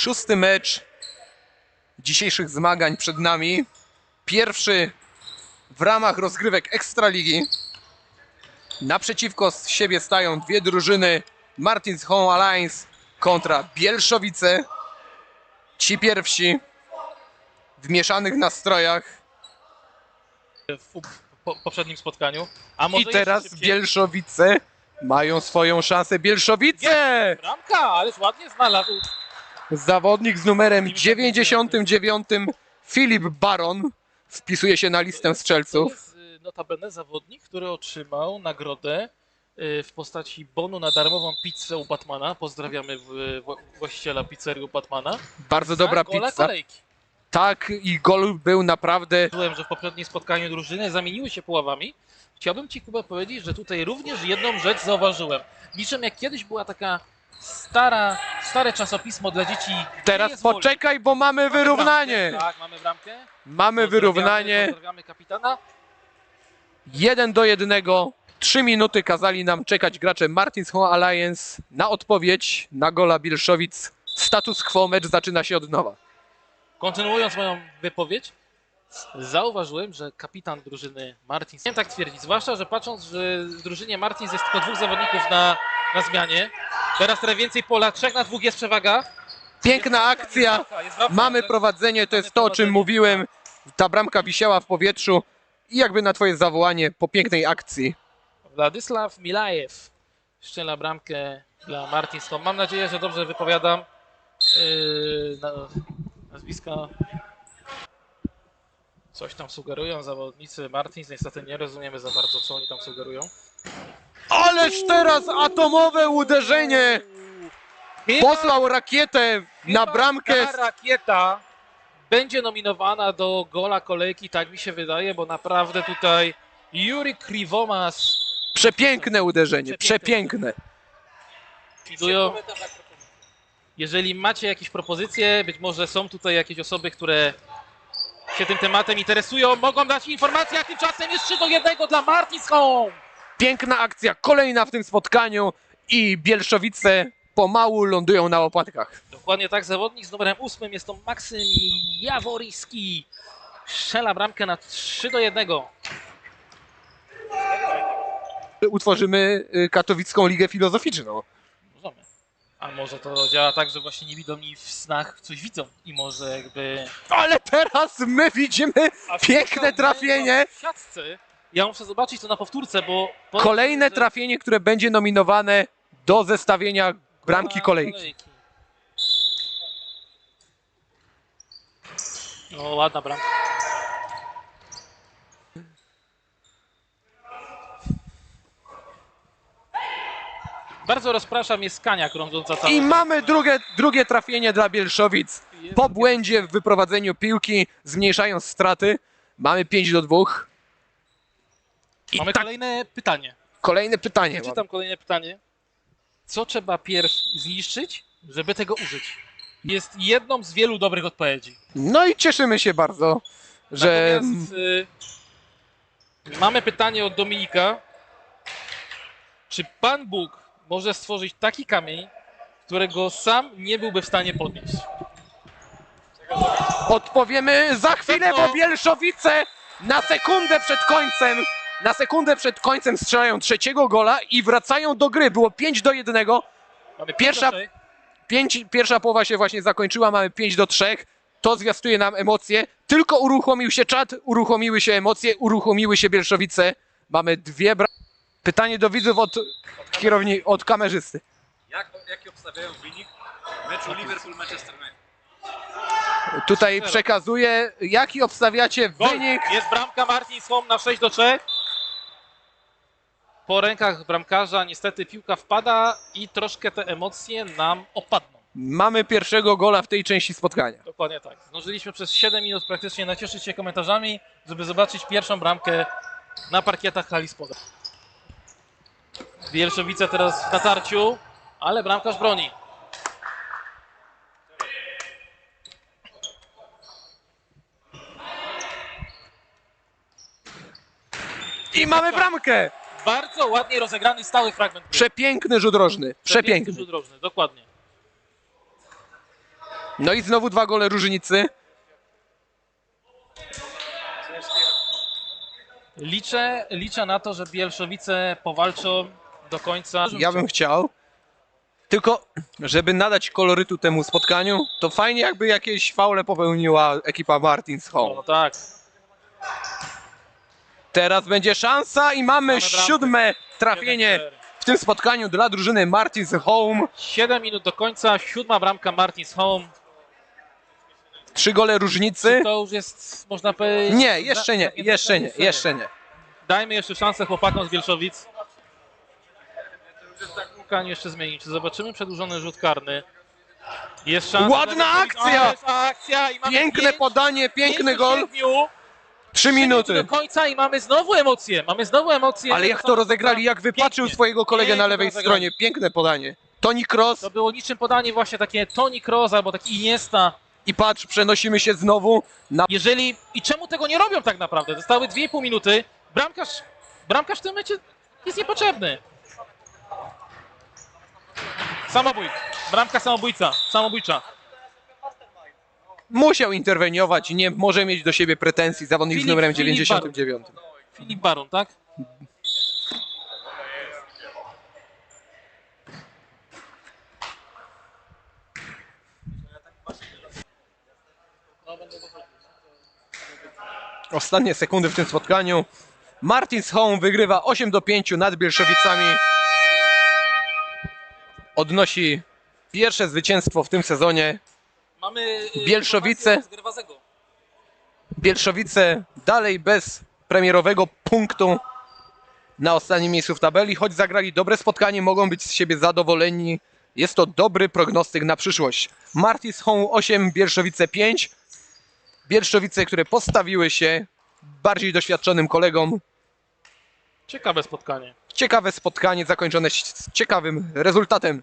Szósty mecz dzisiejszych zmagań przed nami. Pierwszy w ramach rozgrywek Ekstraligi. Naprzeciwko siebie stają dwie drużyny Martins Home Alliance kontra Bielszowice. Ci pierwsi w mieszanych nastrojach. w po, poprzednim spotkaniu. I teraz? Bielszowice mają swoją szansę. Bielszowice! Bramka, ależ ładnie znalazł. Zawodnik z numerem 99 Filip Baron wpisuje się na listę To strzelców. jest y, notabene zawodnik, który otrzymał nagrodę y, w postaci bonu na darmową pizzę u Batmana. Pozdrawiamy właściciela pizzerii u Batmana. Bardzo dobra pizza. kolejki. Tak, i gol był naprawdę. Czułem, że w poprzednim spotkaniu drużyny zamieniły się puławami. Chciałbym Ci, Kuba, powiedzieć, że tutaj również jedną rzecz zauważyłem. Niczym jak kiedyś była taka stara, stare czasopismo dla dzieci. Teraz poczekaj, bo mamy Mamy wyrównanie. Bramkę. Tak, mamy bramkę. Mamy Pozdrawiamy- wyrównanie. Pozdrawiamy kapitana. 1 do 1. 3 minuty kazali nam czekać gracze Martins Home Alliance na odpowiedź na gola Bielszowic. Status quo, mecz zaczyna się od nowa. Kontynuując moją wypowiedź, zauważyłem, że kapitan drużyny Martins, nie tak twierdzić, zwłaszcza, że patrząc, że w drużynie Martins jest tylko dwóch zawodników na, na zmianie, teraz trochę więcej pola, trzech na dwóch jest przewaga. Piękna akcja. Mamy prowadzenie, to jest to, o czym mówiłem. Ta bramka wisiała w powietrzu i jakby na twoje zawołanie po pięknej akcji. Władysław Milajew szczela bramkę dla Martins. Mam nadzieję, że dobrze wypowiadam yy, na, nazwiska. Coś tam sugerują zawodnicy Martins. Niestety nie rozumiemy za bardzo, co oni tam sugerują. Ależ teraz atomowe uderzenie! Posłał rakietę na bramkę. Ta rakieta będzie nominowana do gola kolejki, tak mi się wydaje, bo naprawdę tutaj Juri Krivomas Przepiękne uderzenie, przepiękne. likwidują. Jeżeli macie jakieś propozycje, być może są tutaj jakieś osoby, które się tym tematem interesują, mogą dać informacje, a tymczasem jest 3 do 1 dla Martins Home. Piękna akcja, kolejna w tym spotkaniu i Bielszowice pomału lądują na łopatkach. Dokładnie tak, zawodnik z numerem 8 jest to Maksym Jaworyski. Strzela bramkę na 3 do 1. Utworzymy y, katowicką ligę filozoficzną. A może to działa tak, że właśnie niewidomi w snach coś widzą i może jakby... Ale teraz my widzimy A piękne trafienie. w siatce. Ja muszę zobaczyć to na powtórce, bo... Kolejne że- trafienie, które będzie nominowane do zestawienia bramki na kolejki. No ładna bramka. Bardzo rozprasza mnie skania krążąca cały I mamy drugie, drugie trafienie dla Bielszowic. Po błędzie w wyprowadzeniu piłki, zmniejszając straty, mamy 5 do 2. I Mamy tak, kolejne pytanie. kolejne pytanie. Czytam kolejne pytanie. Co trzeba pierw zniszczyć, żeby tego użyć? Jest jedną z wielu dobrych odpowiedzi. No i cieszymy się bardzo, że Natomiast y, mamy pytanie od Dominika. Czy Pan Bóg może stworzyć taki kamień, którego sam nie byłby w stanie podnieść? odpowiemy za chwilę, bo Bielszowice na sekundę przed końcem, na sekundę przed końcem strzelają trzeciego gola i wracają do gry. Było 5 do 1. Mamy Pierwsza- pięć pierwsza połowa się właśnie zakończyła, mamy 5 do 3. To zwiastuje nam emocje. Tylko uruchomił się czat, uruchomiły się emocje, uruchomiły się Bielszowice. Mamy dwie bra... Pytanie do widzów od kierowni, od kamerzysty. Jak, jaki obstawiają wynik meczu Liverpool-Manchester United? Tutaj przekazuję, jaki obstawiacie Gol. wynik. Jest bramka Martin Home na 6 do 3. Po rękach bramkarza niestety piłka wpada i troszkę te emocje nam opadną. Mamy pierwszego gola w tej części spotkania. Dokładnie tak. Zdążyliśmy przez 7 minut praktycznie nacieszyć się komentarzami, żeby zobaczyć pierwszą bramkę na parkietach hali Spodek. Bielszowice teraz w natarciu, ale bramkarz broni. I mamy bramkę! Bardzo ładnie rozegrany stały fragment. gry. Przepiękny rzut rożny. Przepiękny. rzut rożny, dokładnie. No i znowu dwa gole różnicy. Liczę, liczę na to, że Bielszowice powalczą do końca. Ja bym chciał. Tylko, żeby nadać kolorytu temu spotkaniu, to fajnie jakby jakieś faule popełniła ekipa Martins Home. No tak. Teraz będzie szansa i mamy siódme trafienie w tym spotkaniu dla drużyny Martins Home. 7 minut do końca, siódma bramka Martins Home. Trzy gole różnicy. To już jest, można powiedzieć... Nie, jeszcze nie, jeszcze nie, jeszcze nie. Dajmy jeszcze szansę chłopakom z Bielszowic. Spotkanie jeszcze zmienić. Czy zobaczymy przedłużony rzut karny? Jest szansa. Ładna żeby- akcja! O, jest akcja! I mamy Piękne pięć- podanie, piękny pięć do gol. siedmiu. Trzy Trzy minuty. do końca i mamy znowu emocje. Mamy znowu emocje. Ale jak to rozegrali, jak wypaczył Pięknie. swojego kolegę na Pięknie lewej rozegrali. stronie. Piękne podanie. Toni Kroos To było niczym podanie właśnie takie Toni Kroos albo taki Iniesta. i patrz, przenosimy się znowu na Jeżeli... I czemu tego nie robią tak naprawdę? Zostały 2,5 minuty. Bramkarz, bramkarz w tym momencie jest niepotrzebny. Samobój. Bramka samobójca. Samobójcza. musiał interweniować i nie może mieć do siebie pretensji zawodnik z Filip- numerem Filip 99. Filip Baron, tak? Ostatnie sekundy w tym spotkaniu. Martins Home wygrywa 8 do 5 nad Bielszowicami. Odnosi pierwsze zwycięstwo w tym sezonie. Mamy y, Bielszowice. Bielszowice dalej bez premierowego punktu na ostatnim miejscu w tabeli. Choć zagrali dobre spotkanie, mogą być z siebie zadowoleni. Jest to dobry prognostyk na przyszłość. Martins Home 8, Bielszowice 5. Bielszowice, które postawiły się bardziej doświadczonym kolegom. Ciekawe spotkanie. Ciekawe spotkanie zakończone ciekawym rezultatem